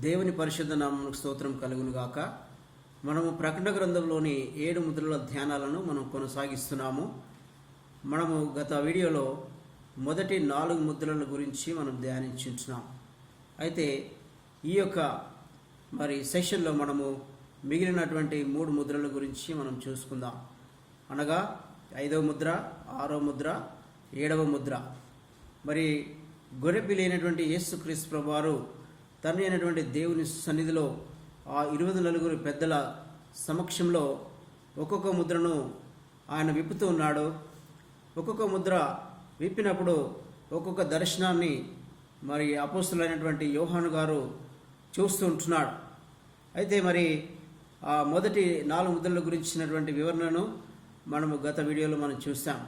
దేవుని పరిశుద్ధ నామమునకు స్తోత్రం కలుగునుగాక. మనము ప్రకటన గ్రంథంలోని ఏడు ముద్రల ధ్యానాలను మనం కొనసాగిస్తున్నాము. మనము గత వీడియోలో మొదటి నాలుగు ముద్రల గురించి మనం ధ్యానించున్నాం అయితే ఈ యొక్క మరి సెషన్లో మనము మిగిలినటువంటి మూడు ముద్రల గురించి మనం చూసుకుందాం. అనగా ఐదవ ముద్ర ఆరో ముద్ర ఏడవ ముద్ర. మరి గొర్రెపిల్లి లేనటువంటి యేసుక్రీస్తు ప్రభువారు తండ్రి అయినటువంటి దేవుని సన్నిధిలో ఆ ఇరవై నలుగురు పెద్దల సమక్షంలో ఒక్కొక్క ముద్రను ఆయన విప్పుతూ ఉన్నాడు. ఒక్కొక్క ముద్ర విప్పినప్పుడు ఒక్కొక్క దర్శనాన్ని మరి అపోస్తులైనటువంటి యోహాను గారు చూస్తూ ఉంటున్నాడు. అయితే మరి ఆ మొదటి నాలుగు ముద్రల గురించినటువంటి వివరణను మనము గత వీడియోలో మనం చూసాం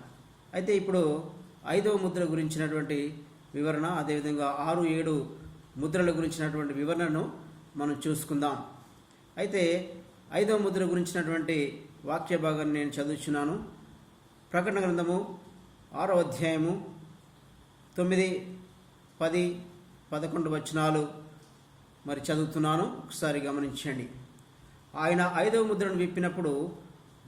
అయితే ఇప్పుడు ఐదవ ముద్ర గురించినటువంటి వివరణ అదేవిధంగా ఆరు ఏడు ముద్రల గురించినటువంటి వివరణను మనం చూసుకుందాం. అయితే ఐదవ ముద్ర గురించినటువంటి వాక్య భాగాన్ని నేను చదువుచున్నాను. ప్రకటన గ్రంథము ఆరో అధ్యాయము తొమ్మిది పది పదకొండు వచనాలు మరి చదువుతున్నాను. ఒకసారి గమనించండి. ఆయన ఐదవ ముద్రను విప్పినప్పుడు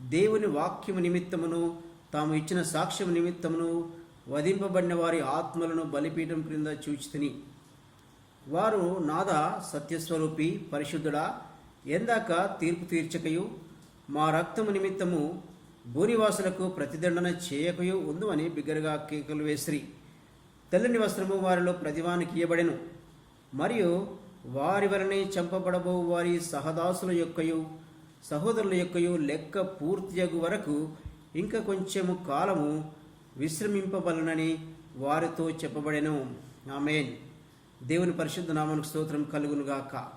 దేవుని వాక్యము నిమిత్తమును తాము ఇచ్చిన సాక్ష్యం నిమిత్తమును వధింపబడిన వారి ఆత్మలను బలిపీఠం క్రింద చూచితిని. వారు నాద సత్యస్వరూపి పరిశుద్ధుడా ఎందాక తీర్పు తీర్చకయు మా రక్తము నిమిత్తము భూనివాసులకు ప్రతిదండన చేయకయు ఉందని బిగ్గరగా కేకలు వేసిరి. తెల్లని వస్త్రము వారిలో ప్రతివానికి ఇయ్యబడెను. మరియు వారి వలనే చంపబడబో వారి సహదాసుల యొక్కయు సహోదరుల యొక్కయు లెక్క పూర్తియగు వరకు ఇంకా కొంచెము కాలము విశ్రమింపబలనని వారితో చెప్పబడెను. ఆమెన్. దేవుని పరిశుద్ధ నామానికి స్తోత్రం కలుగునుగాక.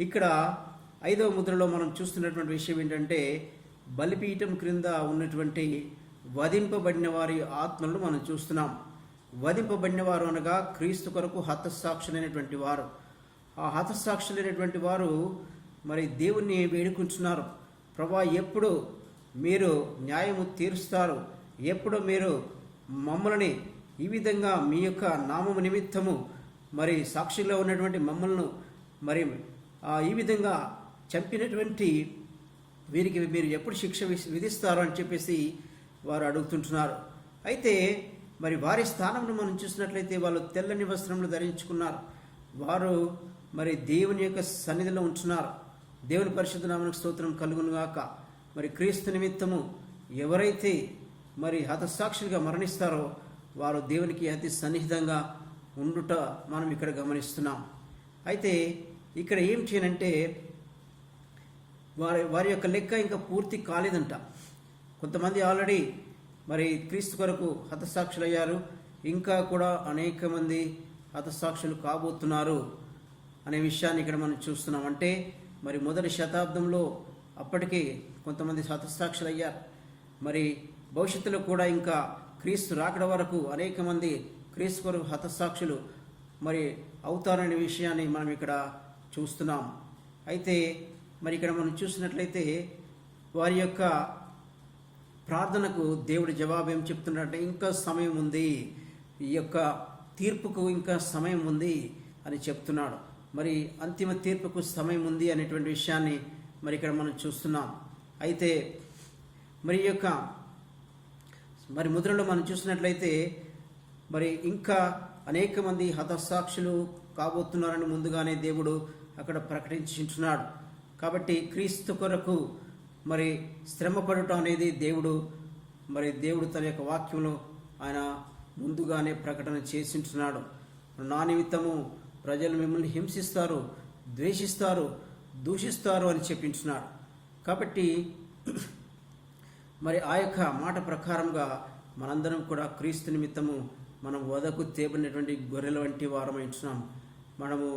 ఇక్కడ ఐదవ ముద్రలో మనం చూస్తున్నటువంటి విషయం ఏంటంటే బలిపీఠం క్రింద ఉన్నటువంటి వధింపబడిన వారి ఆత్మలను మనం చూస్తున్నాం. వధింపబడిన వారు అనగా క్రీస్తు కొరకు హతసాక్షులైనటువంటి వారు. ఆ హతసాక్షులైనటువంటి వారు మరి దేవుణ్ణి వేడుకుంటున్నారు. ప్రభా ఎప్పుడు మీరు న్యాయము తీరుస్తారు? ఎప్పుడు మీరు మమ్మల్ని ఈ విధంగా మీ యొక్క నామము నిమిత్తము మరి సాక్షిలో ఉన్నటువంటి మమ్మల్ని మరి ఈ విధంగా చంపినటువంటి వీరికి మీరు ఎప్పుడు శిక్ష విధిస్తారు అని చెప్పేసి వారు అడుగుతుంటున్నారు. అయితే మరి వారి స్థానంలో మనం చూసినట్లయితే వాళ్ళు తెల్లని వస్త్రములు ధరించుకున్నారు. వారు మరి దేవుని యొక్క సన్నిధిలో ఉంటున్నారు. దేవుని పరిశుద్ధ నామనికి స్తోత్రం కలుగునుగాక. మరి క్రీస్తు నిమిత్తము ఎవరైతే మరి హతసాక్షులుగా మరణిస్తారో వారు దేవునికి అతి సన్నిహితంగా ఉండుట మనం ఇక్కడ గమనిస్తున్నాం. అయితే ఇక్కడ ఏం చేయనంటే వారి వారి యొక్క లెక్క ఇంకా పూర్తి కాలేదంట. కొంతమంది ఆల్రెడీ మరి క్రీస్తు కొరకు హతసాక్షులయ్యారు. ఇంకా కూడా అనేక మంది హతసాక్షులు కాబోతున్నారు అనే విషయాన్ని ఇక్కడ మనం చూస్తున్నాం. అంటే మరి మొదటి శతాబ్దంలో అప్పటికే కొంతమంది హతసాక్షులయ్యారు. మరి భవిష్యత్తులో కూడా ఇంకా క్రీస్తు రాకడ వరకు అనేక మంది క్రీశ్వరు హతసాక్షులు మరి అవుతారనే విషయాన్ని మనం ఇక్కడ చూస్తున్నాం. అయితే మరి ఇక్కడ మనం చూసినట్లయితే వారి యొక్క ప్రార్థనకు దేవుడి జవాబు ఏం చెప్తున్నాడంటే ఇంకా సమయం ఉంది. ఈ యొక్క తీర్పుకు ఇంకా సమయం ఉంది అని చెప్తున్నాడు. మరి అంతిమ తీర్పుకు సమయం ఉంది అనేటువంటి విషయాన్ని మరి ఇక్కడ మనం చూస్తున్నాం. అయితే మరి యొక్క మరి ముద్రలో మనం చూసినట్లయితే మరి ఇంకా అనేక మంది హతసాక్షులు కాబోతున్నారని ముందుగానే దేవుడు అక్కడ ప్రకటించుంటున్నాడు కాబట్టి క్రీస్తు కొరకు మరి శ్రమపడటం అనేది దేవుడు మరి దేవుడు తన యొక్క వాక్యంలో ఆయన ముందుగానే ప్రకటన చేసింటున్నాడు. నా నిమిత్తము ప్రజలు మిమ్మల్ని హింసిస్తారు ద్వేషిస్తారు దూషిస్తారు అని చెప్పించున్నాడు కాబట్టి మరి ఆ యొక్క మాట ప్రకారంగా మనందరం కూడా క్రీస్తు నిమిత్తము మనం ఓదకు తేబడినటువంటి గొర్రెల వంటి వారమై ఉంటున్నాం. మనము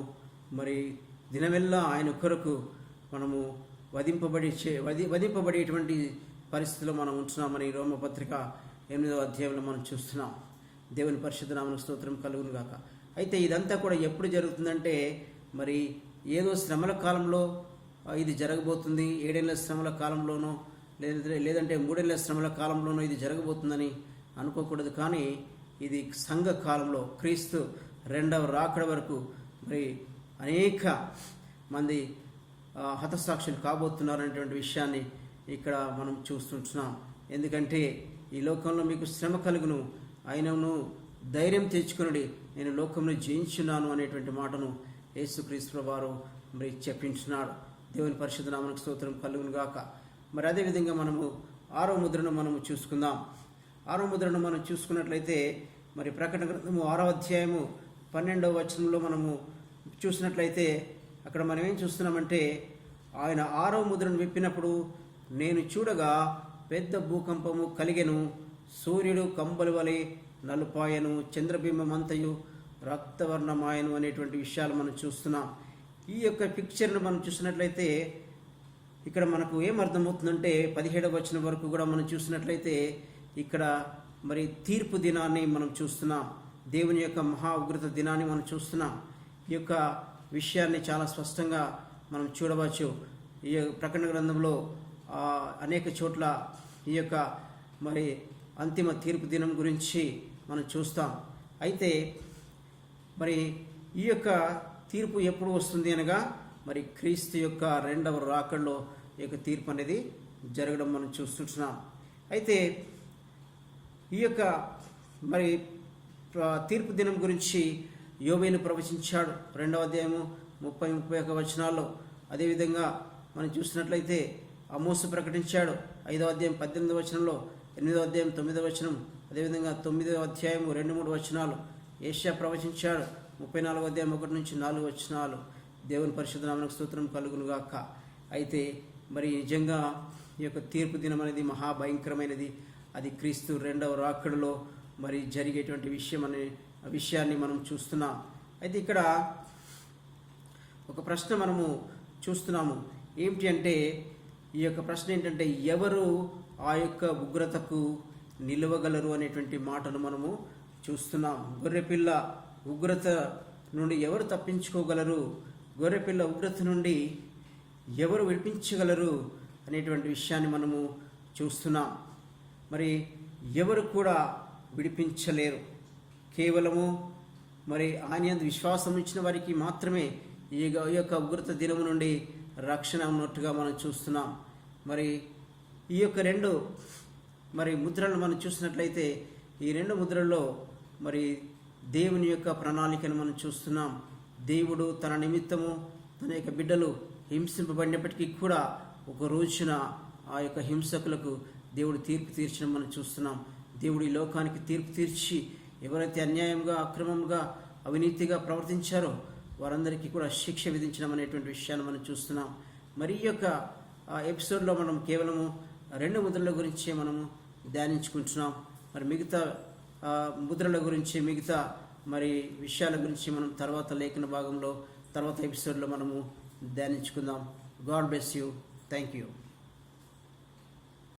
మరి దినవెల్లా ఆయన కొరకు మనము వధింపబడి చే వధి వధింపబడేటువంటి పరిస్థితిలో మనం ఉంటున్నామని రోమపత్రిక ఎనిమిదవ అధ్యాయంలో మనం చూస్తున్నాం. దేవుని పరిశుద్ధ నామన స్తోత్రం కలుగును గాక. అయితే ఇదంతా కూడా ఎప్పుడు జరుగుతుందంటే మరి ఏదో శ్రమల కాలంలో ఇది జరగబోతుంది ఏడేళ్ళ శ్రమల కాలంలోనో లేదంటే లేదంటే మూడేళ్ళ శ్రమల కాలంలోనో ఇది జరగబోతుందని అనుకోకూడదు. కానీ ఇది సంఘ కాలంలో క్రీస్తు రెండవ రాకడ వరకు మరి అనేక మంది హతసాక్షులు కాబోతున్నారు అనేటువంటి విషయాన్ని ఇక్కడ మనం చూస్తుంటున్నాం. ఎందుకంటే ఈ లోకంలో మీకు శ్రమ కలుగును అయినను ధైర్యం తెచ్చుకునడి నేను లోకంలో జయించున్నాను అనేటువంటి మాటను యేసుక్రీస్తు వారు మరి చెప్పించున్నాడు. దేవుని పరిశుద్ధ నామనికి స్తోత్రం కలుగును గాక. మరి అదేవిధంగా మనము ఆరో ముద్రను మనము చూసుకుందాం. ఆరో ముద్రను మనం చూసుకున్నట్లయితే మరి ప్రకటన గ్రంథము ఆరో అధ్యాయము పన్నెండవ వచనంలో మనము చూసినట్లయితే అక్కడ మనం ఏం చూస్తున్నామంటే ఆయన ఆరో ముద్రను విప్పినప్పుడు నేను చూడగా పెద్ద భూకంపము కలిగెను సూర్యుడు కంబలు వలె నలుపాయను చంద్రబింబమంతయు రక్తవర్ణమాయను అనేటువంటి విషయాలు మనం చూస్తున్నాం. ఈ యొక్క పిక్చర్ను మనం చూసినట్లయితే ఇక్కడ మనకు ఏం అర్థమవుతుందంటే పదిహేడవ వచనం వరకు కూడా మనం చూసినట్లయితే ఇక్కడ మరి తీర్పు దినాన్ని మనం చూస్తున్నాం. దేవుని యొక్క మహా ఉగ్రత దినాన్ని మనం చూస్తున్నాం. ఈ యొక్క విషయాన్ని చాలా స్పష్టంగా మనం చూడవచ్చు. ఈ యొక్క ప్రకటన గ్రంథంలో అనేక చోట్ల ఈ యొక్క మరి అంతిమ తీర్పు దినం గురించి మనం చూస్తాం. అయితే మరి ఈ యొక్క తీర్పు ఎప్పుడు వస్తుంది అనగా మరి క్రీస్తు యొక్క రెండవ రాకడలో ఈ యొక్క తీర్పు అనేది జరగడం మనం చూస్తుంటున్నాం. అయితే ఈ యొక్క మరి తీర్పు దినం గురించి యోబేలు ప్రవచించాడు. రెండవ అధ్యాయము ముప్పై ముప్పై ఒక వచనాల్లో అదేవిధంగా మనం చూసినట్లయితే అమోసు ప్రకటించాడు. ఐదవ అధ్యాయం పద్దెనిమిది వచనంలో ఎనిమిదవ అధ్యాయం తొమ్మిదవ వచనం అదేవిధంగా తొమ్మిదవ అధ్యాయం రెండు మూడు వచనాలు ఏషియా ప్రవచించాడు. ముప్పై నాలుగో అధ్యాయం ఒకటి నుంచి నాలుగు వచనాలు దేవుని పరిశుద్ధ నామనకు స్తోత్రం కలుగును గాక అయితే మరి నిజంగా ఈ యొక్క తీర్పు దినం అనేది మహాభయంకరమైనది అది క్రీస్తు రెండవ రాకడలో మరి జరిగేటువంటి విషయం అనే విషయాన్ని మనం చూస్తున్నాం. అయితే ఇక్కడ ఒక ప్రశ్న మనము చూస్తున్నాము. ఏమిటి అంటే ఈ యొక్క ప్రశ్న ఏంటంటే ఎవరు ఆ యొక్క ఉగ్రతకు నిలవగలరు అనేటువంటి మాటను మనము చూస్తున్నాం. గొర్రెపిల్ల ఉగ్రత నుండి ఎవరు తప్పించుకోగలరు? గొర్రెపిల్ల ఉగ్రత నుండి ఎవరు విడిపించగలరు అనేటువంటి విషయాన్ని మనము చూస్తున్నాం. మరి ఎవరు కూడా విడిపించలేరు. కేవలము మరి ఆయన విశ్వాసం ఇచ్చిన వారికి మాత్రమే ఈ ఈ యొక్క ఉగ్రత దినము నుండి రక్షణ ఉన్నట్టుగా మనం చూస్తున్నాం. మరి ఈ యొక్క రెండు మరి ముద్రలను మనం చూసినట్లయితే ఈ రెండు ముద్రల్లో మరి దేవుని యొక్క ప్రణాళికను మనం చూస్తున్నాం. దేవుడు తన నిమిత్తము తన యొక్క బిడ్డలు హింసింపబడినప్పటికీ కూడా ఒక రోజున ఆ యొక్క హింసకులకు దేవుడు తీర్పు తీర్చడం మనం చూస్తున్నాం. దేవుడు ఈ లోకానికి తీర్పు తీర్చి ఎవరైతే అన్యాయంగా అక్రమంగా అవినీతిగా ప్రవర్తించారో వారందరికీ కూడా శిక్ష విధించడం అనేటువంటి విషయాన్ని మనం చూస్తున్నాం. మరి ఈ యొక్క ఎపిసోడ్లో మనం కేవలము రెండు ముద్రల గురించే మనము ధ్యానించుకుంటున్నాం. మరి మిగతా ముద్రల గురించి మిగతా మరి విషయాల గురించి మనం తర్వాత లేఖన భాగంలో తర్వాత ఎపిసోడ్లో మనము ధ్యానించుకుందాం. God bless you. Thank you